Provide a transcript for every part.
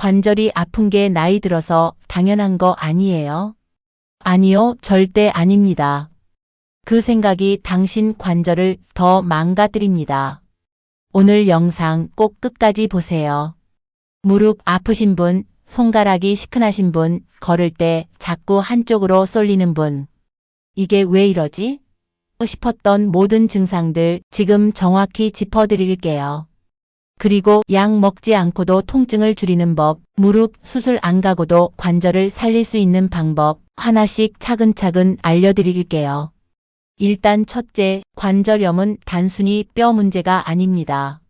관절이 아픈 게 나이 들어서 당연한 거 아니에요? 아니요, 절대 아닙니다. 그 생각이 당신 관절을 더 망가뜨립니다. 오늘 영상 꼭 끝까지 보세요. 무릎 아프신 분, 손가락이 시큰하신 분, 걸을 때 자꾸 한쪽으로 쏠리는 분. 이게 왜 이러지? 싶었던 모든 증상들 지금 정확히 짚어드릴게요. 그리고 약 먹지 않고도 통증을 줄이는 법, 무릎 수술 안 가고도 관절을 살릴 수 있는 방법 하나씩 차근차근 알려드릴게요. 일단 첫째, 관절염은 단순히 뼈 문제가 아닙니다.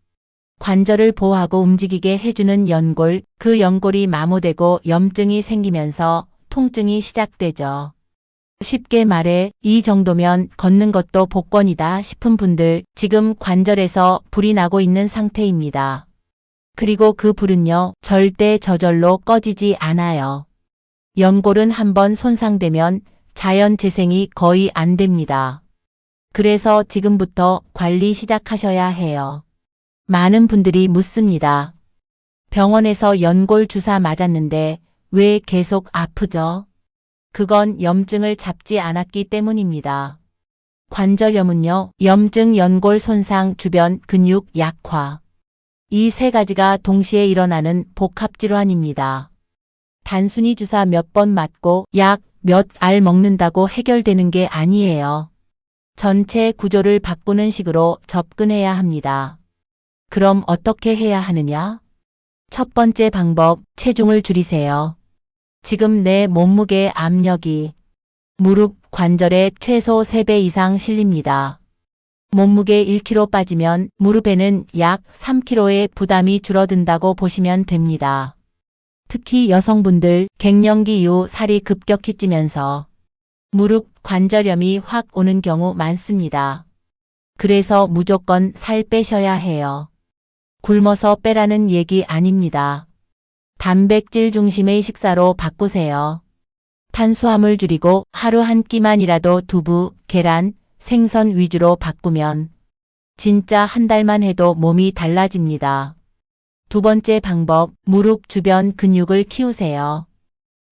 관절을 보호하고 움직이게 해주는 연골, 그 연골이 마모되고 염증이 생기면서 통증이 시작되죠. 쉽게 말해 이 정도면 걷는 것도 복권이다 싶은 분들 지금 관절에서 불이 나고 있는 상태입니다. 그리고 그 불은요 절대 저절로 꺼지지 않아요. 연골은 한번 손상되면 자연 재생이 거의 안 됩니다. 그래서 지금부터 관리 시작하셔야 해요. 많은 분들이 묻습니다. 병원에서 연골 주사 맞았는데 왜 계속 아프죠? 그건 염증을 잡지 않았기 때문입니다. 관절염은요, 염증, 연골 손상, 주변 근육 약화. 이 세 가지가 동시에 일어나는 복합질환입니다. 단순히 주사 몇 번 맞고 약 몇 알 먹는다고 해결되는 게 아니에요. 전체 구조를 바꾸는 식으로 접근해야 합니다. 그럼 어떻게 해야 하느냐? 첫 번째 방법, 체중을 줄이세요. 지금 내 몸무게 압력이 무릎 관절에 최소 3배 이상 실립니다. 몸무게 1kg 빠지면 무릎에는 약 3kg의 부담이 줄어든다고 보시면 됩니다. 특히 여성분들 갱년기 이후 살이 급격히 찌면서 무릎 관절염이 확 오는 경우 많습니다. 그래서 무조건 살 빼셔야 해요. 굶어서 빼라는 얘기 아닙니다. 단백질 중심의 식사로 바꾸세요. 탄수화물 줄이고 하루 한 끼만이라도 두부, 계란, 생선 위주로 바꾸면 진짜 한 달만 해도 몸이 달라집니다. 두 번째 방법, 무릎 주변 근육을 키우세요.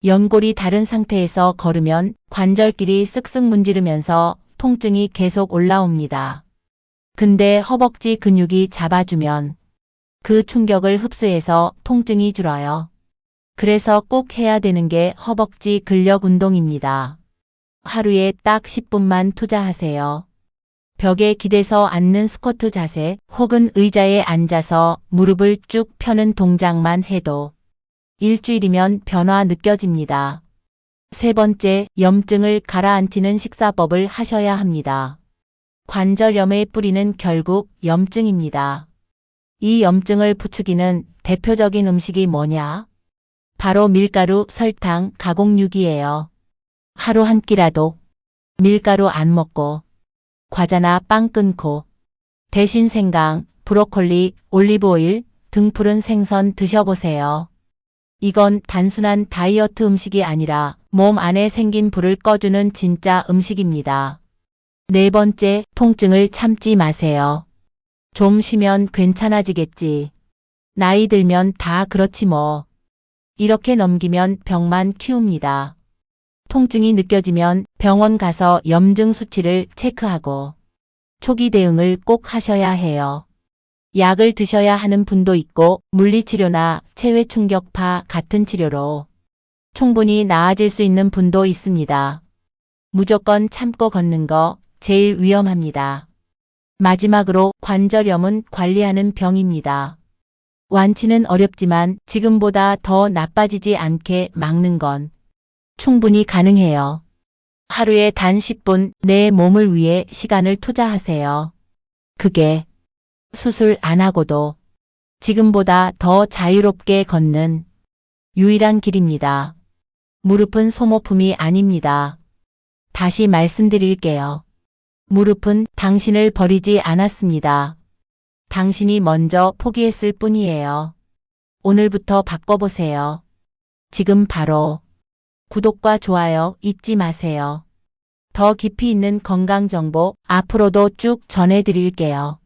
연골이 다른 상태에서 걸으면 관절끼리 쓱쓱 문지르면서 통증이 계속 올라옵니다. 근데 허벅지 근육이 잡아주면 그 충격을 흡수해서 통증이 줄어요. 그래서 꼭 해야 되는 게 허벅지 근력 운동입니다. 하루에 딱 10분만 투자하세요. 벽에 기대서 앉는 스쿼트 자세 혹은 의자에 앉아서 무릎을 쭉 펴는 동작만 해도 일주일이면 변화 느껴집니다. 세 번째, 염증을 가라앉히는 식사법을 하셔야 합니다. 관절염의 뿌리는 결국 염증입니다. 이 염증을 부추기는 대표적인 음식이 뭐냐? 바로 밀가루, 설탕, 가공육이에요. 하루 한 끼라도 밀가루 안 먹고 과자나 빵 끊고 대신 생강, 브로콜리, 올리브오일, 등 푸른 생선 드셔보세요. 이건 단순한 다이어트 음식이 아니라 몸 안에 생긴 불을 꺼주는 진짜 음식입니다. 네 번째, 통증을 참지 마세요. 좀 쉬면 괜찮아지겠지. 나이 들면 다 그렇지 뭐. 이렇게 넘기면 병만 키웁니다. 통증이 느껴지면 병원 가서 염증 수치를 체크하고 초기 대응을 꼭 하셔야 해요. 약을 드셔야 하는 분도 있고 물리치료나 체외 충격파 같은 치료로 충분히 나아질 수 있는 분도 있습니다. 무조건 참고 걷는 거 제일 위험합니다. 마지막으로 관절염은 관리하는 병입니다. 완치는 어렵지만 지금보다 더 나빠지지 않게 막는 건 충분히 가능해요. 하루에 단 10분 내 몸을 위해 시간을 투자하세요. 그게 수술 안 하고도 지금보다 더 자유롭게 걷는 유일한 길입니다. 무릎은 소모품이 아닙니다. 다시 말씀드릴게요. 무릎은 당신을 버리지 않았습니다. 당신이 먼저 포기했을 뿐이에요. 오늘부터 바꿔보세요. 지금 바로 구독과 좋아요 잊지 마세요. 더 깊이 있는 건강 정보 앞으로도 쭉 전해드릴게요.